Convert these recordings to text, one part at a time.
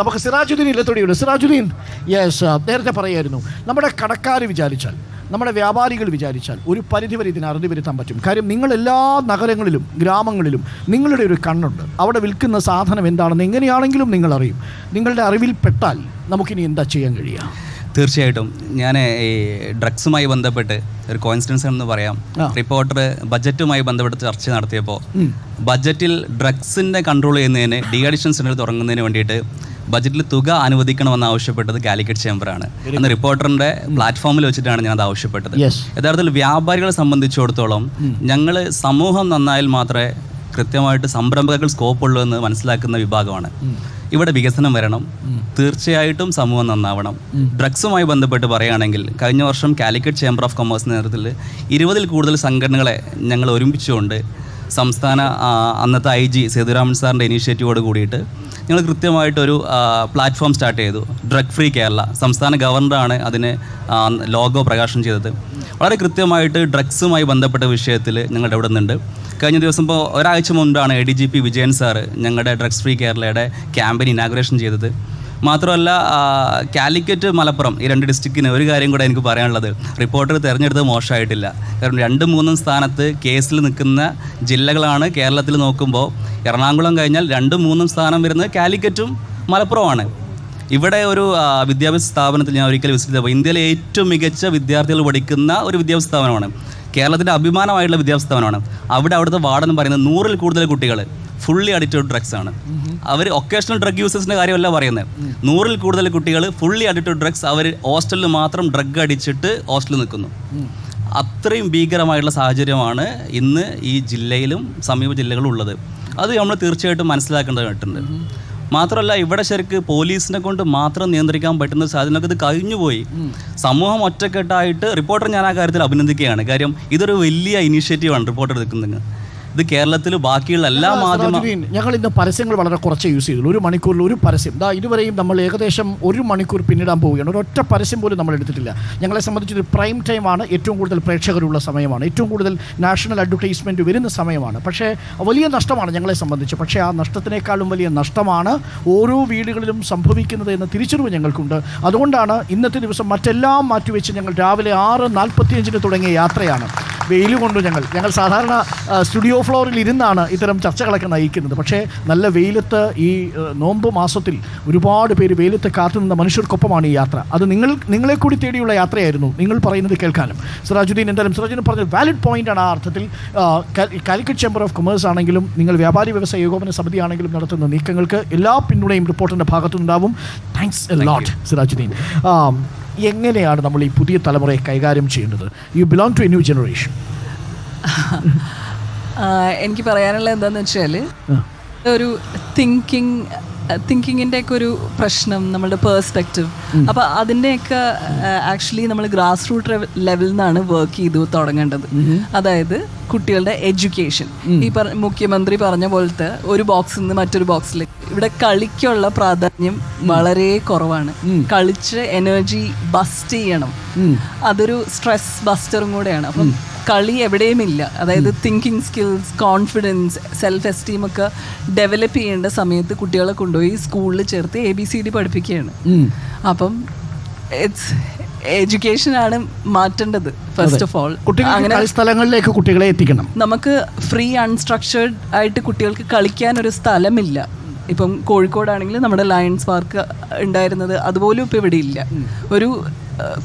നമുക്ക് സിറാജുദ്ദീൻ ഇല്ലത്തൊടിയുണ്ട് സിറാജുദ്ദീൻ യെസ് നേരത്തെ പറയായിരുന്നു. നമ്മുടെ കടക്കാർ വിചാരിച്ചാൽ നമ്മുടെ വ്യാപാരികൾ വിചാരിച്ചാൽ ഒരു പരിധിവരെ ഇതിനെ അറിഞ്ഞു വരുത്താൻ പറ്റും. കാര്യം നിങ്ങൾ എല്ലാ നഗരങ്ങളിലും ഗ്രാമങ്ങളിലും നിങ്ങളുടെ ഒരു കണ്ണുണ്ട്. അവിടെ വിൽക്കുന്ന സാധനം എന്താണെന്ന് എങ്ങനെയാണെങ്കിലും നിങ്ങൾ അറിയും. നിങ്ങളുടെ അറിവിൽ പെട്ടാൽ നമുക്കിനി എന്താ ചെയ്യാൻ കഴിയുക? തീർച്ചയായിട്ടും ഞാൻ ഈ ഡ്രഗ്സുമായി ബന്ധപ്പെട്ട് ഒരു കോയിൻസിഡൻസ് എന്ന് പറയാം. റിപ്പോർട്ടർ ബജറ്റുമായി ബന്ധപ്പെട്ട് ചർച്ച നടത്തിയപ്പോൾ ബജറ്റിൽ ഡ്രഗ്സിന്റെ കൺട്രോൾ ചെയ്യുന്നതിന് ഡി അഡിഷൻ സെന്റർ തുടങ്ങുന്നതിന് വേണ്ടിയിട്ട് ബജറ്റിൽ തുക അനുവദിക്കണമെന്ന് ആവശ്യപ്പെട്ടത് കാലിക്കറ്റ് ചേംബറാണ് അന്ന് റിപ്പോർട്ടറിന്റെ പ്ലാറ്റ്ഫോമിൽ വെച്ചിട്ടാണ് ഞാൻ അത് ആവശ്യപ്പെട്ടത് യഥാർത്ഥത്തിൽ വ്യാപാരികളെ സംബന്ധിച്ചിടത്തോളം ഞങ്ങൾ സമൂഹം നന്നായാൽ മാത്രമേ കൃത്യമായിട്ട് സംരംഭകർക്ക് സ്കോപ്പ് ഉള്ളൂ എന്ന് മനസ്സിലാക്കുന്ന വിഭാഗമാണ്. ഇവിടെ വികസനം വരണം. തീർച്ചയായിട്ടും സമൂഹം നന്നാവണം. ഡ്രഗ്സുമായി ബന്ധപ്പെട്ട് പറയുകയാണെങ്കിൽ കഴിഞ്ഞ വർഷം കാലിക്കറ്റ് ചേംബർ ഓഫ് കൊമേഴ്സ് നേതൃത്വത്തിൽ ഇരുപതിൽ കൂടുതൽ സംഘടനകളെ ഞങ്ങൾ ഒരുമിച്ചുകൊണ്ട് സംസ്ഥാന അന്നത്തെ ഐ ജി സേതുരാമൻ സാറിന്റെ ഇനീഷ്യേറ്റീവോട് കൂടിയിട്ട് ഞങ്ങൾ കൃത്യമായിട്ടൊരു പ്ലാറ്റ്ഫോം സ്റ്റാർട്ട് ചെയ്തു. ഡ്രഗ് ഫ്രീ കേരള സംസ്ഥാന ഗവർണറാണ് അതിന് ലോഗോ പ്രകാശനം ചെയ്തത്. വളരെ കൃത്യമായിട്ട് ഡ്രഗ്സുമായി ബന്ധപ്പെട്ട വിഷയത്തിൽ ഞങ്ങൾ ഇടപെടുന്നുണ്ട് കഴിഞ്ഞ ദിവസം ഇപ്പോൾ ഒരാഴ്ച മുൻപാണ് A D G P Vijayan sir ഞങ്ങളുടെ ഡ്രഗ്സ് ഫ്രീ കേരളയുടെ ക്യാമ്പയിൻ ഇനാഗുറേഷൻ ചെയ്തത്. മാത്രമല്ല കാലിക്കറ്റ് മലപ്പുറം ഈ രണ്ട് ഡിസ്ട്രിക്റ്റിന് ഒരു കാര്യം കൂടെ എനിക്ക് പറയാനുള്ളത്. റിപ്പോർട്ടർ തിരഞ്ഞെടുത്ത് മോശമായിട്ടില്ല. കാരണം രണ്ടും മൂന്നും സ്ഥാനത്ത് കേസിൽ നിൽക്കുന്ന ജില്ലകളാണ് കേരളത്തിൽ നോക്കുമ്പോൾ. എറണാകുളം കഴിഞ്ഞാൽ രണ്ടും മൂന്നും സ്ഥാനം വരുന്നത് കാലിക്കറ്റും മലപ്പുറമാണ് ഇവിടെ ഒരു വിദ്യാഭ്യാസ സ്ഥാപനത്തിൽ ഞാൻ ഒരിക്കൽ വിസിറ്റ് ചെയ്തപ്പോൾ ഇന്ത്യയിലെ ഏറ്റവും മികച്ച വിദ്യാർത്ഥികൾ പഠിക്കുന്ന ഒരു വിദ്യാഭ്യാസ സ്ഥാപനമാണ്. കേരളത്തിന്റെ അഭിമാനമായിട്ടുള്ള വിദ്യാഭ്യാസ സ്ഥാപനമാണ്. അവിടെ അവിടുത്തെ വാർഡൻ പറയുന്നത് നൂറിൽ കൂടുതൽ കുട്ടികൾ ഫുള്ളി അഡിക്റ്റഡ് ഡ്രഗ്സ് ആണ്. അവർ ഒക്കേഷണൽ ഡ്രഗ് യൂസേഴ്സിന്റെ കാര്യമല്ല പറയുന്നത് നൂറിൽ കൂടുതൽ കുട്ടികൾ ഫുള്ളി അഡിക്റ്റഡ് ഡ്രഗ്സ് അവർ ഹോസ്റ്റലിൽ മാത്രം ഡ്രഗ് അടിച്ചിട്ട് ഹോസ്റ്റലിൽ നിൽക്കുന്നു. അത്രയും ഭീകരമായിട്ടുള്ള സാഹചര്യമാണ് ഇന്ന് ഈ ജില്ലയിലും സമീപ ജില്ലകളും ഉള്ളത്. അത് നമ്മൾ തീർച്ചയായിട്ടും മനസ്സിലാക്കേണ്ടതായിട്ടുണ്ട്. മാത്രമല്ല ഇവിടെ ശരിക്ക് പോലീസിനെ കൊണ്ട് മാത്രം നിയന്ത്രിക്കാൻ പറ്റുന്ന സാധനങ്ങൾക്ക് ഇത് കഴിഞ്ഞുപോയി. സമൂഹം ഒറ്റക്കെട്ടായിട്ട് റിപ്പോർട്ടർ ഞാൻ ആ കാര്യത്തിൽ അഭിനന്ദിക്കുകയാണ്. കാര്യം ഇതൊരു വലിയ ഇനീഷ്യേറ്റീവാണ് റിപ്പോർട്ടർ എടുക്കുന്നത് ഇത് കേരളത്തിൽ ബാക്കിയുള്ള എല്ലാ മാധ്യമ ഞങ്ങൾ ഇന്ന് പരസ്യങ്ങൾ വളരെ കുറച്ച് യൂസ് ചെയ്തുള്ളൂ. ഒരു മണിക്കൂറിൽ ഒരു പരസ്യം. ദാ ഇതുവരെയും നമ്മൾ ഏകദേശം ഒരു മണിക്കൂർ പിന്നിടാൻ പോവുകയാണ്. ഒരൊറ്റ പരസ്യം പോലും നമ്മൾ എടുത്തിട്ടില്ല. ഞങ്ങളെ സംബന്ധിച്ച് ഒരു പ്രൈം ടൈമാണ് ഏറ്റവും കൂടുതൽ പ്രേക്ഷകരുള്ള സമയമാണ്. ഏറ്റവും കൂടുതൽ നാഷണൽ അഡ്വർടൈസ്മെന്റ് വരുന്ന സമയമാണ്. പക്ഷേ വലിയ നഷ്ടമാണ് ഞങ്ങളെ സംബന്ധിച്ച്. പക്ഷേ ആ നഷ്ടത്തിനേക്കാളും വലിയ നഷ്ടമാണ് ഓരോ വീടുകളിലും സംഭവിക്കുന്നത് എന്ന തിരിച്ചറിവ് ഞങ്ങൾക്കുണ്ട്. അതുകൊണ്ടാണ് ഇന്നത്തെ ദിവസം മറ്റെല്ലാം മാറ്റിവെച്ച് ഞങ്ങൾ രാവിലെ ആറ് നാൽപ്പത്തിയഞ്ചിന് തുടങ്ങിയ യാത്രയാണ്. വെയിൽ കൊണ്ട് ഞങ്ങൾ. ഞങ്ങൾ സാധാരണ സ്റ്റുഡിയോ ഫ്ലോറിൽ ഇരുന്നാണ് ഇത്തരം ചർച്ചകളൊക്കെ നയിക്കുന്നത്. പക്ഷേ നല്ല വെയിലത്ത് ഈ നോമ്പ് മാസത്തിൽ ഒരുപാട് പേര് വെയിലത്ത് കാത്തുനിന്ന മനുഷ്യർക്കൊപ്പമാണ് ഈ യാത്ര. അത് നിങ്ങൾ നിങ്ങളെ കൂടി തേടിയുള്ള യാത്രയായിരുന്നു നിങ്ങൾ പറയുന്നത് കേൾക്കാനും. സിറാജുദ്ദീൻ എന്തായാലും സിറാജുദ്ദീൻ പറഞ്ഞ വാലിഡ് പോയിന്റ് ആണ് ആ അർത്ഥത്തിൽ. കാലിക്കറ്റ് ചേംബർ ഓഫ് കൊമേഴ്സ് ആണെങ്കിലും നിങ്ങൾ വ്യാപാരി വ്യവസായ ഏകോപന സമിതി ആണെങ്കിലും നടത്തുന്ന നീക്കങ്ങൾക്ക് എല്ലാ പിന്തുണയും റിപ്പോർട്ടിന്റെ ഭാഗത്തുനിന്നുണ്ടാവും. Thanks a lot Sirajuddin. എങ്ങനെയാണ് നമ്മൾ ഈ പുതിയ തലമുറയെ കൈകാര്യം ചെയ്യേണ്ടത്? You belong to a new generation എനിക്ക് പറയാനുള്ള എന്താന്ന് വെച്ചാൽ ഒരു തിങ്കിങ് തിങ്കിങ്ങിന്റെ ഒക്കെ ഒരു പ്രശ്നം നമ്മളുടെ പേഴ്സ്പെക്റ്റീവ് അപ്പോൾ അതിന്റെയൊക്കെ ആക്ച്വലി നമ്മൾ ഗ്രാസ് റൂട്ട് ലെവലിൽ നിന്നാണ് വർക്ക് ചെയ്തു തുടങ്ങേണ്ടത്. അതായത് കുട്ടികളുടെ എഡ്യൂക്കേഷൻ. ഈ പറ മുഖ്യമന്ത്രി പറഞ്ഞ പോലത്തെ ഒരു ബോക്സിൽ നിന്ന് മറ്റൊരു ബോക്സിലേക്ക്. ഇവിടെ കളിക്കുള്ള പ്രാധാന്യം വളരെ കുറവാണ്. കളിച്ച് എനർജി ബസ്റ്റ് ചെയ്യണം. അതൊരു സ്ട്രെസ് ബസ്റ്ററും കൂടെയാണ്. അപ്പം കളി എവിടെയും ഇല്ല. അതായത് thinking skills confidence self esteem ഒക്കെ ഡെവലപ്പ് ചെയ്യേണ്ട സമയത്ത് കുട്ടികളെ കൊണ്ടുപോയി സ്കൂളിൽ ചേർത്ത് എ ബി സി ഡി പഠിപ്പിക്കുകയാണ്. അപ്പം ഇറ്റ്സ് എഡ്യൂക്കേഷനാണ് മാറ്റേണ്ടത് ഫസ്റ്റ് ഓഫ് ഓൾ അങ്ങനെ സ്ഥലങ്ങളിലേക്ക് കുട്ടികളെ എത്തിക്കണം. നമുക്ക് ഫ്രീ അൺസ്ട്രക്ചേർഡ് ആയിട്ട് കുട്ടികൾക്ക് കളിക്കാൻ ഒരു സ്ഥലമില്ല. ഇപ്പം കോഴിക്കോടാണെങ്കിൽ നമ്മുടെ ലയൺസ് പാർക്ക് ഉണ്ടായിരുന്നത് അതുപോലും ഇപ്പോൾ ഇവിടെ ഇല്ല ഒരു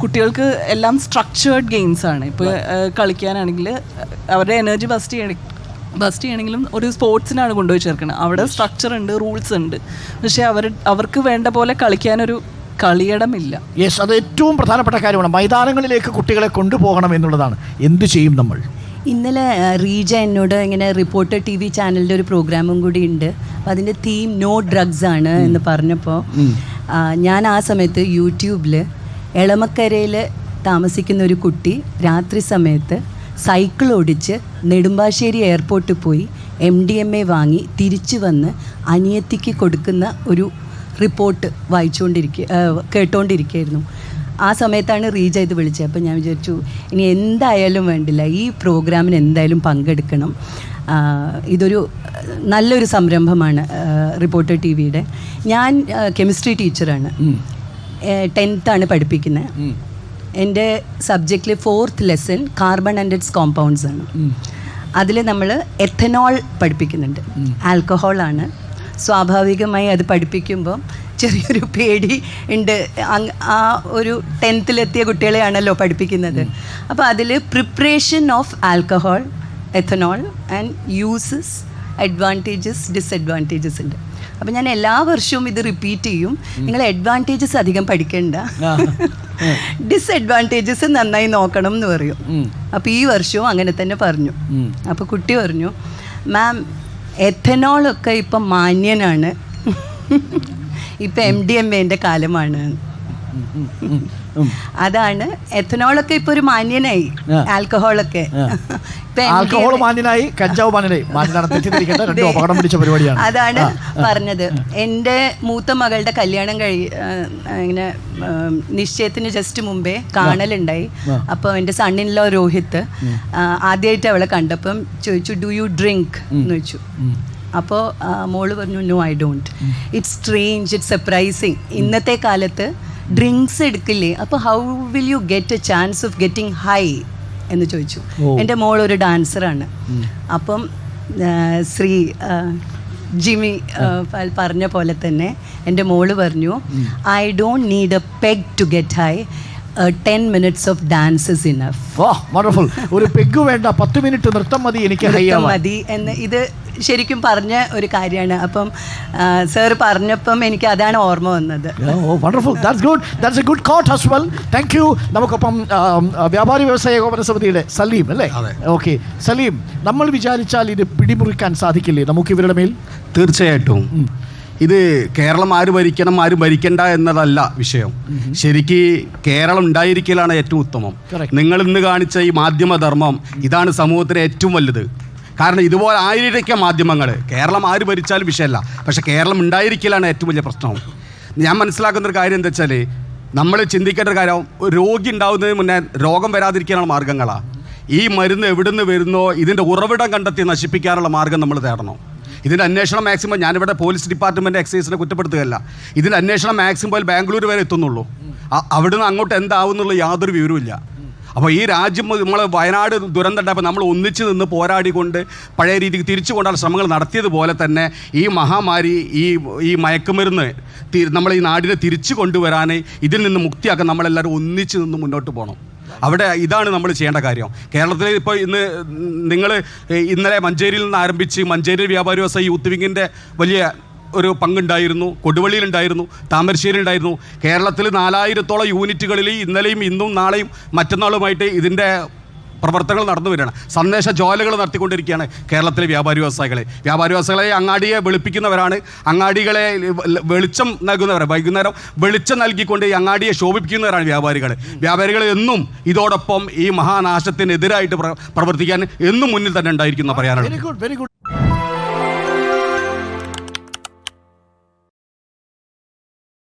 കുട്ടികൾക്ക് എല്ലാം സ്ട്രക്ചേർഡ് ഗെയിംസ് ആണ്. ഇപ്പോൾ കളിക്കാനാണെങ്കിൽ അവരുടെ എനർജി ബസ്റ്റ് ചെയ്യണം ബസ്റ്റ് ചെയ്യണമെങ്കിലും ഒരു സ്പോർട്സിനാണ് കൊണ്ടുപോയി ചേർക്കുന്നത് അവിടെ സ്ട്രക്ചർ ഉണ്ട് റൂൾസ് ഉണ്ട്. പക്ഷേ അവർ അവർക്ക് വേണ്ട പോലെ കളിക്കാനൊരു കളിയിടമില്ല. യെസ് അത് ഏറ്റവും പ്രധാനപ്പെട്ട കാര്യമാണ്. മൈതാനങ്ങളിലേക്ക് കുട്ടികളെ കൊണ്ടുപോകണം എന്നുള്ളതാണ്. എന്ത് ചെയ്യും നമ്മൾ? ഇന്നലെ റീജ എന്നോട് ഇങ്ങനെ റിപ്പോർട്ടർ ടി വി ചാനലിന്റെ ഒരു പ്രോഗ്രാമും കൂടി ഉണ്ട്. അപ്പോൾ അതിന്റെ തീം നോ ഡ്രഗ്സ് ആണ് എന്ന് പറഞ്ഞപ്പോൾ ഞാൻ ആ സമയത്ത് യൂട്യൂബിൽ എളമക്കരയിൽ താമസിക്കുന്ന ഒരു കുട്ടി രാത്രി സമയത്ത് സൈക്കിൾ ഓടിച്ച് നെടുമ്പാശ്ശേരി എയർപോർട്ടിൽ പോയി എം ഡി എം എ വാങ്ങി തിരിച്ചു വന്ന് അനിയത്തിക്ക് കൊടുക്കുന്ന ഒരു റിപ്പോർട്ട് വായിച്ചുകൊണ്ടിരിക്കുക കേട്ടുകൊണ്ടിരിക്കുകയായിരുന്നു ആ സമയത്താണ് റീജ ഇത് വിളിച്ചത്. അപ്പോൾ ഞാൻ വിചാരിച്ചു ഇനി എന്തായാലും വേണ്ടില്ല ഈ പ്രോഗ്രാമിന് എന്തായാലും പങ്കെടുക്കണം. ഇതൊരു നല്ലൊരു സംരംഭമാണ് റിപ്പോർട്ടർ ടി വിയുടെ. ഞാൻ കെമിസ്ട്രി ടീച്ചറാണ്. ടെൻത്താണ് പഠിപ്പിക്കുന്നത് എന്റെ സബ്ജക്റ്റിൽ fourth lesson carbon and its compounds ആണ് അതിൽ നമ്മൾ എഥനോൾ പഠിപ്പിക്കുന്നുണ്ട്. ആൽക്കഹോളാണ്. സ്വാഭാവികമായി അത് പഠിപ്പിക്കുമ്പോൾ ചെറിയൊരു പേടി ഉണ്ട്. ആ ഒരു ടെൻത്തിലെത്തിയ കുട്ടികളെയാണല്ലോ പഠിപ്പിക്കുന്നത്. അപ്പോൾ അതിൽ preparation of alcohol ethanol and uses advantages disadvantages ഉണ്ട്. അപ്പം ഞാൻ എല്ലാ വർഷവും ഇത് റിപ്പീറ്റ് ചെയ്യും. നിങ്ങൾ അഡ്വാന്റേജസ് അധികം പഠിക്കണ്ട. ഡിസഡ്വാന്റേജസ് നന്നായി നോക്കണം എന്ന് പറയും അപ്പോൾ ഈ വർഷവും അങ്ങനെ തന്നെ പറഞ്ഞു. അപ്പോൾ കുട്ടി പറഞ്ഞു മാം എഥനോളൊക്കെ ഇപ്പം മാന്യനാണ്. ഇപ്പം എം ഡി എം എന്റെ കാലമാണ്. അതാണ്. എഥനോളൊക്കെ ഇപ്പൊ ഒരു മാന്യനായി. ആൽക്കഹോളൊക്കെ. ആൽക്കഹോൾ മാന്യനായി കഞ്ചാവ് മാന്യനായി. രണ്ടും അപകടം പിടിച്ച പരിപാടിയാണ്. അതാണ് പറഞ്ഞത്. എന്റെ മൂത്ത മകളുടെ കല്യാണം കഴി ഇങ്ങനെ നിശ്ചയത്തിന് ജസ്റ്റ് മുമ്പേ കാണലുണ്ടായി. അപ്പോൾ എന്റെ സണ്ണിൻലോ രോഹിത്ത് ആദ്യമായിട്ട് അവളെ കണ്ടപ്പം ചോദിച്ചു ഡു യു ഡ്രിങ്ക് എന്ന് വെച്ചു അപ്പോൾ മോൾ പറഞ്ഞു no I don't it's strange it's surprising ഇന്നത്തെ കാലത്ത് ഡ്രിങ്ക്സ് എടുക്കില്ലേ? അപ്പോൾ how will you get a chance of getting high എന്ന് ചോദിച്ചു. എന്റെ മോൾ ഒരു ഡാൻസറാണ് അപ്പം ശ്രീ ജിമി പറഞ്ഞ പോലെ തന്നെ എന്റെ മോൾ പറഞ്ഞു I don't need a peg to get high ten minutes of dances in enough oh wonderful ഒരു പെഗ് വേണ്ട പത്ത് മിനിറ്റ് നൃത്തം മതി എനിക്ക് മതി എന്ന് ഇത് ശരിക്കും പറഞ്ഞ ഒരു കാര്യമാണ്. അപ്പം സാർ പറഞ്ഞപ്പം എനിക്ക് അതാണ് ഓർമ്മ വന്നത്. ഓ wonderful that's good that's a good coat as well thank you നമുക്കൊപ്പം ആ, വ്യാപാരി വ്യവസായ ഏകോപന സമിതിയുടെ സലീം അല്ലേ? ഓക്കെ സലീം നമ്മൾ വിചാരിച്ചാൽ ഇത് പിടിമുറിക്കാൻ സാധിക്കില്ലേ? നമുക്ക് ഇവരുടെ മേൽ? തീർച്ചയായിട്ടും. ഇത് കേരളം ആര് ഭരിക്കണം ആര് ഭരിക്കണ്ട എന്നതല്ല വിഷയം. ശരിക്ക് കേരളം ഉണ്ടായിരിക്കലാണ് ഏറ്റവും ഉത്തമം. നിങ്ങൾ ഇന്ന് കാണിച്ച ഈ മാധ്യമധർമ്മം ഇതാണ് സമൂഹത്തിന് ഏറ്റവും വലുത്. കാരണം ഇതുപോലെ ആയിരിക്കാം മാധ്യമങ്ങൾ. കേരളം ആര് ഭരിച്ചാലും വിഷയമല്ല. പക്ഷേ കേരളം ഉണ്ടായിരിക്കലാണ് ഏറ്റവും വലിയ പ്രശ്നം. ഞാൻ മനസ്സിലാക്കുന്ന ഒരു കാര്യം എന്താ വെച്ചാൽ നമ്മൾ ചിന്തിക്കേണ്ട ഒരു കാര്യം രോഗി ഉണ്ടാകുന്നതിന് മുന്നേ രോഗം വരാതിരിക്കാനുള്ള മാർഗങ്ങളാണ് ഈ മരുന്ന് എവിടുന്ന് വരുന്നോ ഇതിന്റെ ഉറവിടം കണ്ടെത്തി നശിപ്പിക്കാനുള്ള മാർഗം നമ്മൾ തേടണം. ഇതിന്റെ അന്വേഷണം മാക്സിമം ഞാനിവിടെ പോലീസ് ഡിപ്പാർട്ട്മെന്റ് എക്സൈസിനെ കുറ്റപ്പെടുത്തുകയല്ല. ഇതിന്റെ അന്വേഷണം മാക്സിമം ബാംഗ്ലൂർ വരെ എത്തുന്നുള്ളൂ. അവിടുന്ന് അങ്ങോട്ട് എന്താവുന്നുള്ള യാതൊരു വിവരവുമില്ല. അപ്പോൾ ഈ രാജ്യം നമ്മൾ വയനാട് ദുരന്തം ഉണ്ടായപ്പോൾ നമ്മൾ ഒന്നിച്ച് നിന്ന് പോരാടിക്കൊണ്ട് പഴയ രീതിക്ക് തിരിച്ചു കൊണ്ടാൽ ശ്രമങ്ങൾ നടത്തിയതുപോലെ തന്നെ ഈ മഹാമാരി ഈ ഈ മയക്കുമരുന്ന് നമ്മൾ ഈ നാടിനെ തിരിച്ചു കൊണ്ടുവരാൻ ഇതിൽ നിന്ന് മുക്തിയാക്കാൻ നമ്മളെല്ലാവരും ഒന്നിച്ച് നിന്ന് മുന്നോട്ട് പോകണം. അവിടെ ഇതാണ് നമ്മൾ ചെയ്യേണ്ട കാര്യം. കേരളത്തിൽ ഇപ്പോൾ ഇന്ന് നിങ്ങൾ ഇന്നലെ മഞ്ചേരിയിൽ നിന്ന് ആരംഭിച്ച് മഞ്ചേരി വ്യാപാരി വ്യവസായ യൂത്ത് വിങ്ങിന്റെ വലിയ ഒരു പങ്കുണ്ടായിരുന്നു കൊടുവള്ളിയിലുണ്ടായിരുന്നു താമരശ്ശേരിയിലുണ്ടായിരുന്നു. കേരളത്തിൽ നാലായിരത്തോളം യൂണിറ്റുകളിൽ ഇന്നലെയും ഇന്നും നാളെയും മറ്റന്നാളുമായിട്ട് ഇതിന്റെ പ്രവർത്തനങ്ങൾ നടന്നു വരികയാണ്. സന്ദേശ ജോലകൾ നടത്തിക്കൊണ്ടിരിക്കുകയാണ് കേരളത്തിലെ വ്യാപാരി വ്യവസായികളെ വ്യാപാരി വ്യവസായികളെ അങ്ങാടിയെ വെളുപ്പിക്കുന്നവരാണ്. അങ്ങാടികളെ വെളിച്ചം നൽകുന്നവർ വൈകുന്നേരം വെളിച്ചം നൽകിക്കൊണ്ട് ഈ അങ്ങാടിയെ ശോഭിപ്പിക്കുന്നവരാണ് വ്യാപാരികൾ. വ്യാപാരികൾ എന്നും ഇതോടൊപ്പം ഈ മഹാനാശത്തിനെതിരായിട്ട് പ്രവർത്തിക്കാൻ എന്നും മുന്നിൽ തന്നെ ഉണ്ടായിരിക്കുന്ന പറയാനുള്ളത്.